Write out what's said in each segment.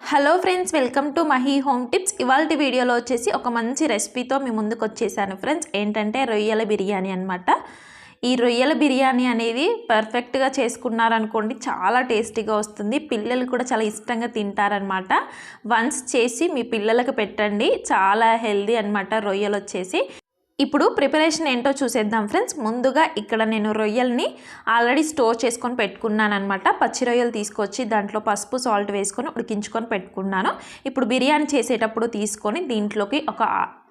Hello friends welcome to Mahi home tips ఇవాళ వీడియోలో వచ్చేసి ఒక మంచి రెసిపీతో మీ ముందుకు వచ్చేసాను ఫ్రెండ్స్ ఏంటంటే రొయ్యల బిర్యానీ అనమాట ఈ రొయ్యల బిర్యానీ అనేది పర్ఫెక్ట్గా చేసుకున్నారనుకోండి చాలా టేస్టీగా వస్తుంది. పిల్లలు కూడా చాలా ఇష్టంగా తింటారనమాట వన్స్ చేసి మీ పిల్లలకు పెట్టండి. చాలా హెల్దీ అనమాట రొయ్యలు వచ్చేసి. ఇప్పుడు ప్రిపరేషన్ ఏంటో చూసేద్దాం ఫ్రెండ్స్. ముందుగా ఇక్కడ నేను రొయ్యల్ని ఆల్రెడీ స్టోర్ చేసుకొని పెట్టుకున్నాను అనమాట పచ్చి రొయ్యలు తీసుకొచ్చి దాంట్లో పసుపు సాల్ట్ వేసుకొని ఉడికించుకొని పెట్టుకున్నాను. ఇప్పుడు బిర్యానీ చేసేటప్పుడు తీసుకొని దీంట్లోకి ఒక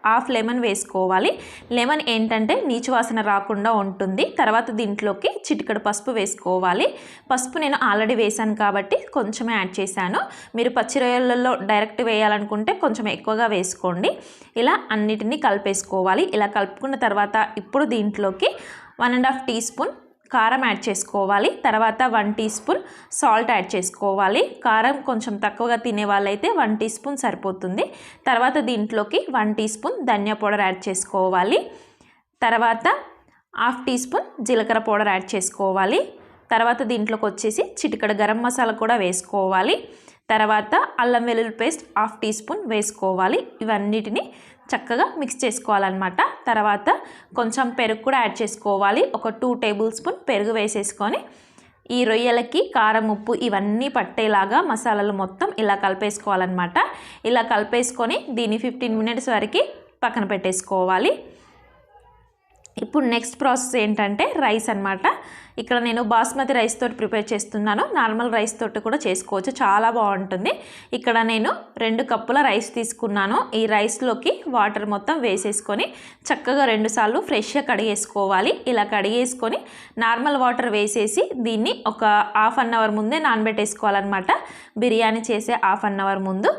హాఫ్ లెమన్ వేసుకోవాలి. లెమన్ ఏంటంటే నీచు వాసన రాకుండా ఉంటుంది. తర్వాత దీంట్లోకి చిటికడు పసుపు వేసుకోవాలి. పసుపు నేను ఆల్రెడీ వేశాను కాబట్టి కొంచెమే యాడ్ చేశాను. మీరు పచ్చి రొయ్యలలో డైరెక్ట్ వేయాలనుకుంటే కొంచెం ఎక్కువగా వేసుకోండి. ఇలా అన్నిటినీ కలిపేసుకోవాలి. ఇలా కలుపుకున్న తర్వాత ఇప్పుడు దీంట్లోకి one and half teaspoon కారం యాడ్ చేసుకోవాలి. తర్వాత one teaspoon salt add చేసుకోవాలి. కారం కొంచెం తక్కువగా తినే వాళ్ళైతే వన్ టీ స్పూన్ సరిపోతుంది. తర్వాత దీంట్లోకి వన్ టీ స్పూన్ ధనియా పౌడర్ యాడ్ చేసుకోవాలి. తర్వాత హాఫ్ టీ స్పూన్ జీలకర్ర పౌడర్ యాడ్ చేసుకోవాలి. తర్వాత దీంట్లోకి వచ్చేసి చిటికడ గరం మసాలా కూడా వేసుకోవాలి. తర్వాత అల్లం వెల్లుల్లి పేస్ట్ హాఫ్ టీ స్పూన్ వేసుకోవాలి. ఇవన్నిటిని చక్కగా మిక్స్ చేసుకోవాలన్నమాట. తర్వాత కొంచెం పెరుగు కూడా యాడ్ చేసుకోవాలి. ఒక టూ టేబుల్ స్పూన్ పెరుగు వేసేసుకొని ఈ రొయ్యలకి కారం ఉప్పు ఇవన్నీ పట్టేలాగా మసాలాలు మొత్తం ఇలా కలిపేసుకోవాలన్నమాట. ఇలా కలిపేసుకొని దీన్ని ఫిఫ్టీన్ మినిట్స్ వరకు పక్కన పెట్టేసుకోవాలి. ఇప్పుడు నెక్స్ట్ ప్రాసెస్ ఏంటంటే రైస్ అనమాట ఇక్కడ నేను బాస్మతి రైస్ తోటి ప్రిపేర్ చేస్తున్నాను. నార్మల్ రైస్ తోటి కూడా చేసుకోవచ్చు. చాలా బాగుంటుంది. ఇక్కడ నేను రెండు కప్పుల రైస్ తీసుకున్నాను. ఈ రైస్లోకి వాటర్ మొత్తం వేసేసుకొని చక్కగా రెండుసార్లు ఫ్రెష్గా కడిగేసుకోవాలి. ఇలా కడిగేసుకొని నార్మల్ వాటర్ వేసేసి దీన్ని ఒక హాఫ్ అన్ అవర్ ముందే నానబెట్టేసుకోవాలన్నమాట. బిర్యానీ చేసే హాఫ్ అన్ అవర్ ముందు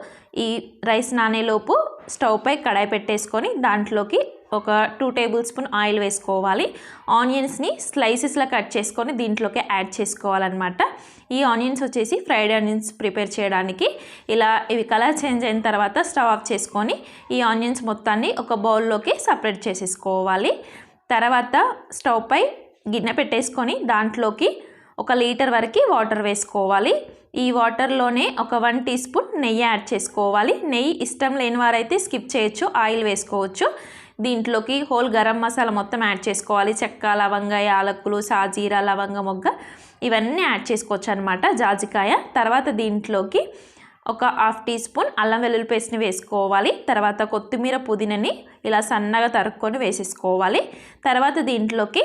ఈ రైస్ నానేలోపు స్టవ్ పై కడాయి పెట్టేసుకొని దాంట్లోకి ఒక టూ టేబుల్ స్పూన్ ఆయిల్ వేసుకోవాలి. ఆనియన్స్ని స్లైసెస్లా కట్ చేసుకొని దీంట్లోకి యాడ్ చేసుకోవాలన్నమాట. ఈ ఆనియన్స్ వచ్చేసి ఫ్రైడ్ ఆనియన్స్ ప్రిపేర్ చేయడానికి ఇలా ఇవి కలర్ చేంజ్ అయిన తర్వాత స్టవ్ ఆఫ్ చేసుకొని ఈ ఆనియన్స్ మొత్తాన్ని ఒక బౌల్లోకి సపరేట్ చేసేసుకోవాలి. తర్వాత స్టవ్ పై గిన్నె పెట్టేసుకొని దాంట్లోకి ఒక లీటర్ వరకు వాటర్ వేసుకోవాలి. ఈ వాటర్లోనే ఒక వన్ టీ స్పూన్ నెయ్యి యాడ్ చేసుకోవాలి. నెయ్యి ఇష్టం లేని వారైతే స్కిప్ చేయొచ్చు ఆయిల్ వేసుకోవచ్చు. దీంట్లోకి హోల్ గరం మసాలా మొత్తం యాడ్ చేసుకోవాలి. చెక్క లవంగ యాలక్కులు సాజీరా లవంగ మొగ్గ ఇవన్నీ యాడ్ చేసుకోవచ్చు అనమాట జాజికాయ. తర్వాత దీంట్లోకి ఒక హాఫ్ టీ స్పూన్ అల్లం వెల్లుల్లి పేస్ట్ని వేసుకోవాలి. తర్వాత కొత్తిమీర పుదీనని ఇలా సన్నగా తరుక్కొని వేసేసుకోవాలి. తర్వాత దీంట్లోకి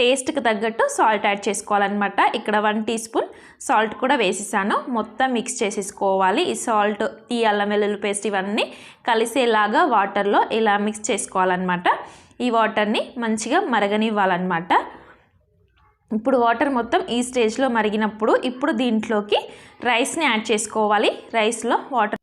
టేస్ట్కి తగ్గట్టు సాల్ట్ యాడ్ చేసుకోవాలన్నమాట. ఇక్కడ వన్ టీ స్పూన్ సాల్ట్ కూడా వేసేసాను. మొత్తం మిక్స్ చేసేసుకోవాలి. ఈ సాల్ట్ ఈ అల్లం వెల్లుల్లి పేస్ట్ ఇవన్నీ కలిసేలాగా వాటర్లో ఇలా మిక్స్ చేసుకోవాలన్నమాట. ఈ వాటర్ని మంచిగా మరగనివ్వాలన్నమాట. ఇప్పుడు వాటర్ మొత్తం ఈ స్టేజ్లో మరిగినప్పుడు ఇప్పుడు దీంట్లోకి రైస్ని యాడ్ చేసుకోవాలి. రైస్లో వాటర్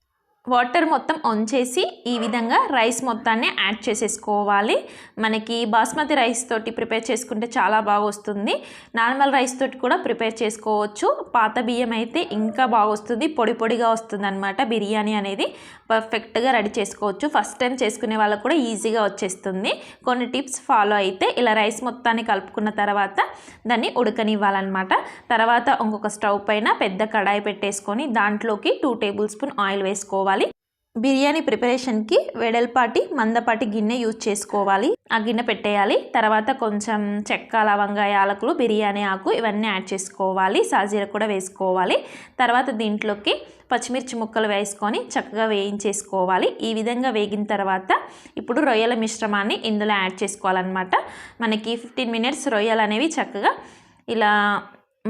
వాటర్ మొత్తం ఆన్ చేసి ఈ విధంగా రైస్ మొత్తాన్ని యాడ్ చేసేసుకోవాలి. మనకి బాస్మతి రైస్ తోటి ప్రిపేర్ చేసుకుంటే చాలా బాగా వస్తుంది. నార్మల్ రైస్ తోటి కూడా ప్రిపేర్ చేసుకోవచ్చు. పాత బియ్యం అయితే ఇంకా బాగా వస్తుంది. పొడి పొడిగా వస్తుంది అనమాట బిర్యానీ అనేది. పర్ఫెక్ట్గా రెడీ చేసుకోవచ్చు. ఫస్ట్ టైం చేసుకునే వాళ్ళకు కూడా ఈజీగా వచ్చేస్తుంది. కొన్ని టిప్స్ ఫాలో అయితే ఇలా రైస్ మొత్తాన్ని కలుపుకున్న తర్వాత దాన్ని ఉడకనివ్వాలన్నమాట. తర్వాత ఇంకొక స్టవ్ పైన పెద్ద కడాయి పెట్టేసుకొని దాంట్లోకి టూ టేబుల్ స్పూన్ ఆయిల్ వేసుకోవాలి. బిర్యానీ ప్రిపరేషన్కి వెడల్పాటి మందపాటి గిన్నె యూజ్ చేసుకోవాలి. ఆ గిన్నె పెట్టేయాలి. తర్వాత కొంచెం చెక్క లవంగ యాలకులు బిర్యానీ ఆకు ఇవన్నీ యాడ్ చేసుకోవాలి. సాజీర కూడా వేసుకోవాలి. తర్వాత దీంట్లోకి పచ్చిమిర్చి ముక్కలు వేసుకొని చక్కగా వేయించేసుకోవాలి. ఈ విధంగా వేగిన తర్వాత ఇప్పుడు రొయ్యల మిశ్రమాన్ని ఇందులో యాడ్ చేసుకోవాలన్నమాట. మనకి ఫిఫ్టీన్ మినిట్స్ రొయ్యలు అనేవి చక్కగా ఇలా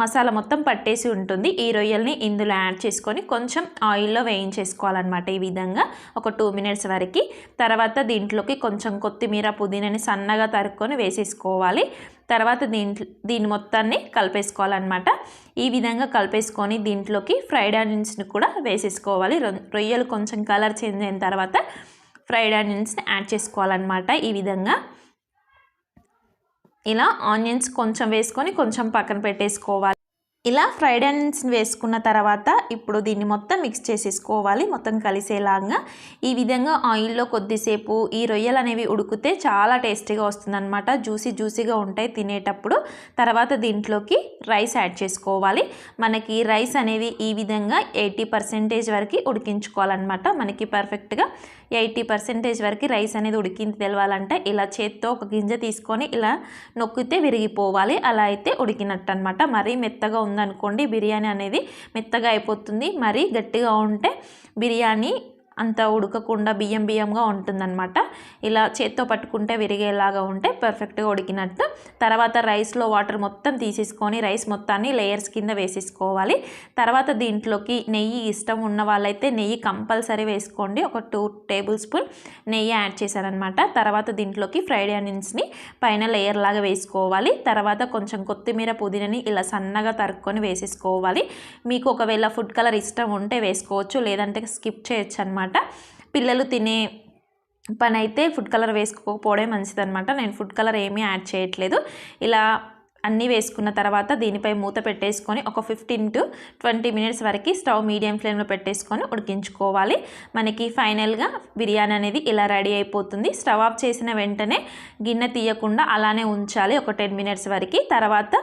మసాలా మొత్తం పట్టేసి ఉంటుంది. ఈ రొయ్యల్ని ఇందులో యాడ్ చేసుకొని కొంచెం ఆయిల్లో వేయించేసుకోవాలన్నమాట ఈ విధంగా ఒక టూ మినిట్స్ వరకు. తర్వాత దీంట్లోకి కొంచెం కొత్తిమీర పుదీనాని సన్నగా తరుక్కొని వేసేసుకోవాలి. తర్వాత దీంట్లో దీని మొత్తాన్ని కలిపేసుకోవాలన్నమాట. ఈ విధంగా కలిపేసుకొని దీంట్లోకి ఫ్రైడ్ ఆనియన్స్ని కూడా వేసేసుకోవాలి. రొయ్యలు కొంచెం కలర్ చేంజ్ అయిన తర్వాత ఫ్రైడ్ ఆనియన్స్ని యాడ్ చేసుకోవాలన్నమాట ఈ విధంగా. ఇలా ఆనియన్స్ కొంచెం వేసుకొని కొంచెం పక్కన పెట్టేసుకోవాలి. ఇలా ఫ్రైడ్ ఆనియన్స్ వేసుకున్న తర్వాత ఇప్పుడు దీన్ని మొత్తం మిక్స్ చేసేసుకోవాలి. మొత్తం కలిసేలాగా ఈ విధంగా ఆయిల్లో కొద్దిసేపు ఈ రొయ్యలు అనేవి ఉడికితే చాలా టేస్టీగా వస్తుందన్నమాట. జ్యూసీ జ్యూసీగా ఉంటాయి తినేటప్పుడు. తర్వాత దీంట్లోకి రైస్ యాడ్ చేసుకోవాలి. మనకి రైస్ అనేవి ఈ విధంగా ఎయిటీ పర్సెంటేజ్ వరకు ఉడికించుకోవాలన్నమాట. మనకి పర్ఫెక్ట్గా ఎయిటీ పర్సెంటేజ్ వరకు రైస్ అనేది ఉడికింది తెలవాలంటే ఇలా చేత్తో ఒక గింజ తీసుకొని ఇలా నొక్కితే విరిగిపోవాలి. అలా అయితే ఉడికినట్టు అనమాట మరీ మెత్తగా ఉందనుకోండి బిర్యానీ అనేది మెత్తగా అయిపోతుంది. మరీ గట్టిగా ఉంటే బిర్యానీ అంత ఉడకకుండా బియ్యం బియ్యంగా ఉంటుందన్నమాట. ఇలా చేత్తో పట్టుకుంటే విరిగేలాగా ఉంటే పర్ఫెక్ట్గా ఉడికినట్టు. తర్వాత రైస్లో వాటర్ మొత్తం తీసేసుకొని రైస్ మొత్తాన్ని లేయర్స్ కింద వేసేసుకోవాలి. తర్వాత దీంట్లోకి నెయ్యి ఇష్టం ఉన్న వాళ్ళైతే నెయ్యి కంపల్సరీ వేసుకోండి. ఒక టూ టేబుల్ స్పూన్ నెయ్యి యాడ్ చేశారనమాట తర్వాత దీంట్లోకి ఫ్రైడ్ ఆనియన్స్ని పైన లేయర్ లాగా వేసుకోవాలి. తర్వాత కొంచెం కొత్తిమీర పుదీనని ఇలా సన్నగా తరుక్కొని వేసేసుకోవాలి. మీకు ఒకవేళ ఫుడ్ కలర్ ఇష్టం ఉంటే వేసుకోవచ్చు. లేదంటే స్కిప్ చేయొచ్చు అనమాట పిల్లలు తినే పని అయితే ఫుడ్ కలర్ వేసుకోకపోవడమే మంచిదనమాట. నేను ఫుడ్ కలర్ ఏమీ యాడ్ చేయట్లేదు. ఇలా అన్నీ వేసుకున్న తర్వాత దీనిపై మూత పెట్టేసుకొని ఒక ఫిఫ్టీన్ టు ట్వంటీ మినిట్స్ వరకు స్టవ్ మీడియం ఫ్లేమ్లో పెట్టేసుకొని ఉడికించుకోవాలి. మనకి ఫైనల్గా బిర్యానీ అనేది ఇలా రెడీ అయిపోతుంది. స్టవ్ ఆఫ్ చేసిన వెంటనే గిన్నె తీయకుండా అలానే ఉంచాలి ఒక టెన్ మినిట్స్ వరకు. తర్వాత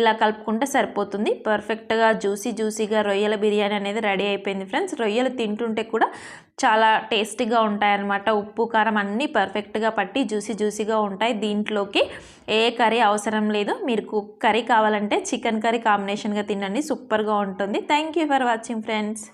ఇలా కలుపుకుంటే సరిపోతుంది. పర్ఫెక్ట్గా జ్యూసీ జ్యూసీగా రొయ్యల బిర్యానీ అనేది రెడీ అయిపోయింది ఫ్రెండ్స్. రొయ్యలు తింటుంటే కూడా చాలా టేస్టీగా ఉంటాయన్నమాట. ఉప్పు కారం అన్నీ పర్ఫెక్ట్గా పట్టి జ్యూసీ జ్యూసీగా ఉంటాయి. దీంట్లోకి ఏ కర్రీ అవసరం లేదు. మీరు కర్రీ కావాలంటే చికెన్ కర్రీ కాంబినేషన్గా తినండి. సూపర్గా ఉంటుంది. Thank you for watching friends.